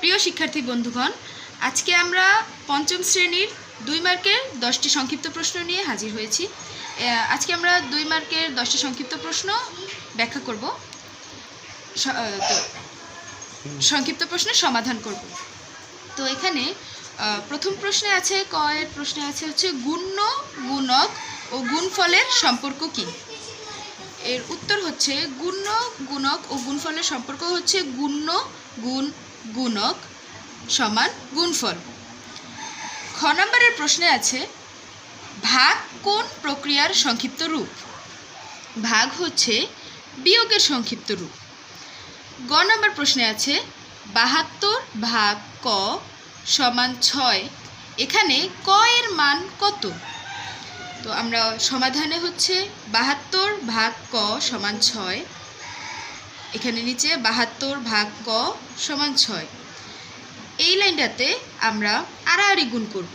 প্রিয় শিক্ষার্থী বন্ধুগণ, আজকে আমরা পঞ্চম শ্রেণির দুই মার্কের দশটি সংক্ষিপ্ত প্রশ্ন নিয়ে হাজির হয়েছি। আজকে আমরা দুই মার্কের দশটি সংক্ষিপ্ত প্রশ্ন ব্যাখ্যা করব। সংক্ষিপ্ত প্রশ্নের সমাধান করব। তো এখানে প্রথম প্রশ্নে আছে কয়ের প্রশ্নে আছে হচ্ছে গুণ্য, গুণক ও গুণফলের সম্পর্ক কী? এর উত্তর হচ্ছে গুণ্য, গুণক ও গুণফলের সম্পর্ক হচ্ছে গুণ্য, গুণ, গুণক সমান গুণফল। খ নম্বরের প্রশ্নে আছে, ভাগ কোন প্রক্রিয়ার সংক্ষিপ্ত রূপ? ভাগ হচ্ছে বিয়োগের সংক্ষিপ্ত রূপ। গ নম্বর প্রশ্নে আছে, বাহাত্তর ভাগ ক সমান ছয়। এখানে ক এর মান কত? তো আমরা সমাধানে হচ্ছে বাহাত্তর ভাগ ক সমান ছয়। এখানে নিচে বাহাত্তর ভাগ ক সমান ছয়। এই লাইনটাতে আমরা আড়াআড়ি গুণ করব।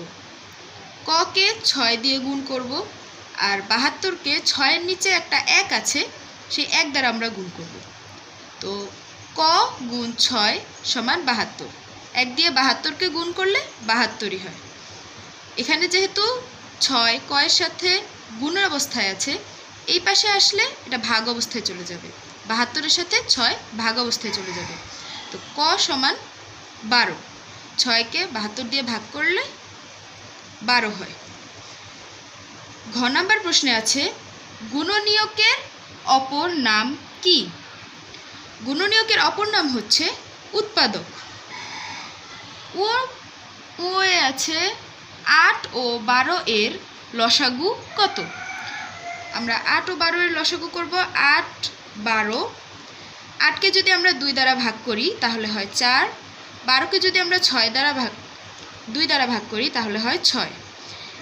ককে ছয় দিয়ে গুণ করব আর বাহাত্তরকে ছয়ের নিচে একটা এক আছে, সেই এক দ্বারা আমরা গুণ করব। তো ক গুণ ছয় সমান বাহাত্তর। এক দিয়ে বাহাত্তরকে গুণ করলে বাহাত্তরই হয়। এখানে যেহেতু ছয় কয়ের সাথে গুণের অবস্থায় আছে, এই পাশে আসলে এটা ভাগ অবস্থায় চলে যাবে। বাহাত্তরের সাথে ছয় ভাগ অবস্থায় চলে যাবে। তো ক সমান বারো, ছয়কে বাহাত্তর দিয়ে ভাগ করলে বারো হয়। ঘ নাম্বার প্রশ্নে আছে, গুণনীয়কের অপর নাম কি? গুণনীয়কের অপর নাম হচ্ছে উৎপাদক। ও ওয়ে আছে আট ও বারো এর লসাগু কত? আমরা আট ও বারো এর লসাগু করব আট, বারো। আটকে যদি আমরা দুই দ্বারা ভাগ করি, তাহলে হয় চার। বারোকে যদি আমরা ছয় দ্বারা ভাগ, দুই দ্বারা ভাগ করি, তাহলে হয় ছয়।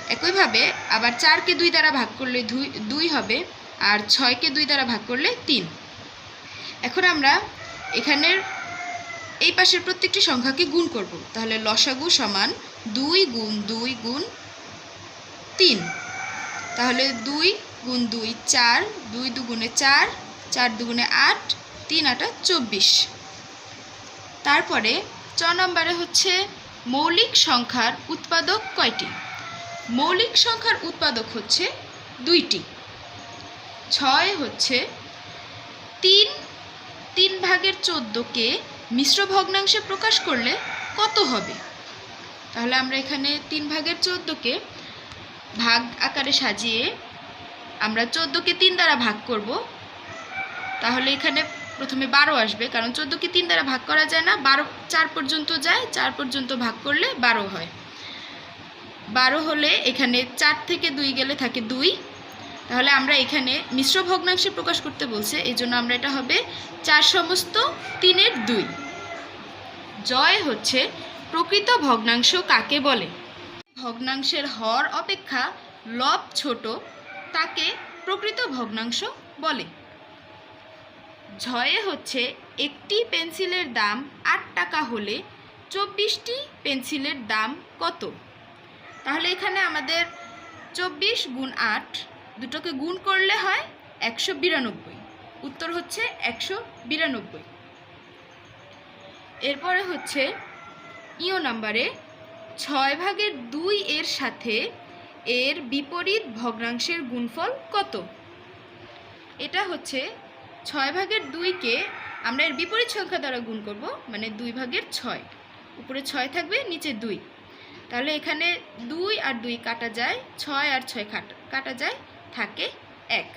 একইভাবে আবার চারকে দুই দ্বারা ভাগ করলে দুই দুই হবে, আর ছয়কে দুই দ্বারা ভাগ করলে তিন। এখন আমরা এখানের এই পাশের প্রত্যেকটি সংখ্যাকে গুণ করব। তাহলে লসাগু সমান দুই গুণ দুই গুণ তিন। তাহলে দুই গুণ দুই চার, দুই দুগুণে চার চার দুগুণে আট, তিন আটা চব্বিশ। তারপরে চ নম্বরে হচ্ছে মৌলিক সংখ্যার উৎপাদক কয়টি? মৌলিক সংখ্যার উৎপাদক হচ্ছে দুইটি। ছয় হচ্ছে তিন তিন ভাগের চোদ্দোকে মিশ্র ভগ্নাংশে প্রকাশ করলে কত হবে? তাহলে আমরা এখানে তিন ভাগের চোদ্দোকে ভাগ আকারে সাজিয়ে আমরা চোদ্দোকে তিন দ্বারা ভাগ করব। তাহলে এখানে প্রথমে বারো আসবে, কারণ চোদ্দোকে তিন দ্বারা ভাগ করা যায় না। বারো, চার পর্যন্ত যায়, চার পর্যন্ত ভাগ করলে বারো হয়। বারো হলে এখানে চার থেকে দুই গেলে থাকে দুই। তাহলে আমরা এখানে মিশ্র ভগ্নাংশে প্রকাশ করতে বলছে, এই জন্য আমরা এটা হবে চার সমস্ত তিনের দুই। জয় হচ্ছে প্রকৃত ভগ্নাংশ কাকে বলে? ভগ্নাংশের হর অপেক্ষা লব ছোট তাকে প্রকৃত ভগ্নাংশ বলে। ঝয়ে হচ্ছে একটি পেন্সিলের দাম আট টাকা হলে চব্বিশটি পেন্সিলের দাম কত? তাহলে এখানে আমাদের চব্বিশ গুণ আট দুটোকে গুণ করলে হয় একশো বিরানব্বই। উত্তর হচ্ছে একশো বিরানব্বই। এরপরে হচ্ছে ইও নাম্বারে ছয় ভাগের দুই এর সাথে এর বিপরীত ভগ্নাংশের গুণফল কত? এটা হচ্ছে ছয় ভাগের দুইকে আমরা এর বিপরীত সংখ্যা দ্বারা গুণ করব মানে দুই ভাগের ছয়। উপরে ছয় থাকবে, নিচে দুই। তাহলে এখানে দুই আর দুই কাটা যায়, ছয় আর ছয় কাটা কাটা যায়, থাকে এক।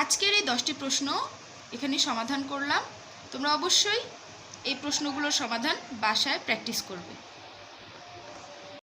আজকের এই দশটি প্রশ্ন এখানে সমাধান করলাম। তোমরা অবশ্যই এই প্রশ্নগুলোর সমাধান বাসায় প্র্যাকটিস করবে।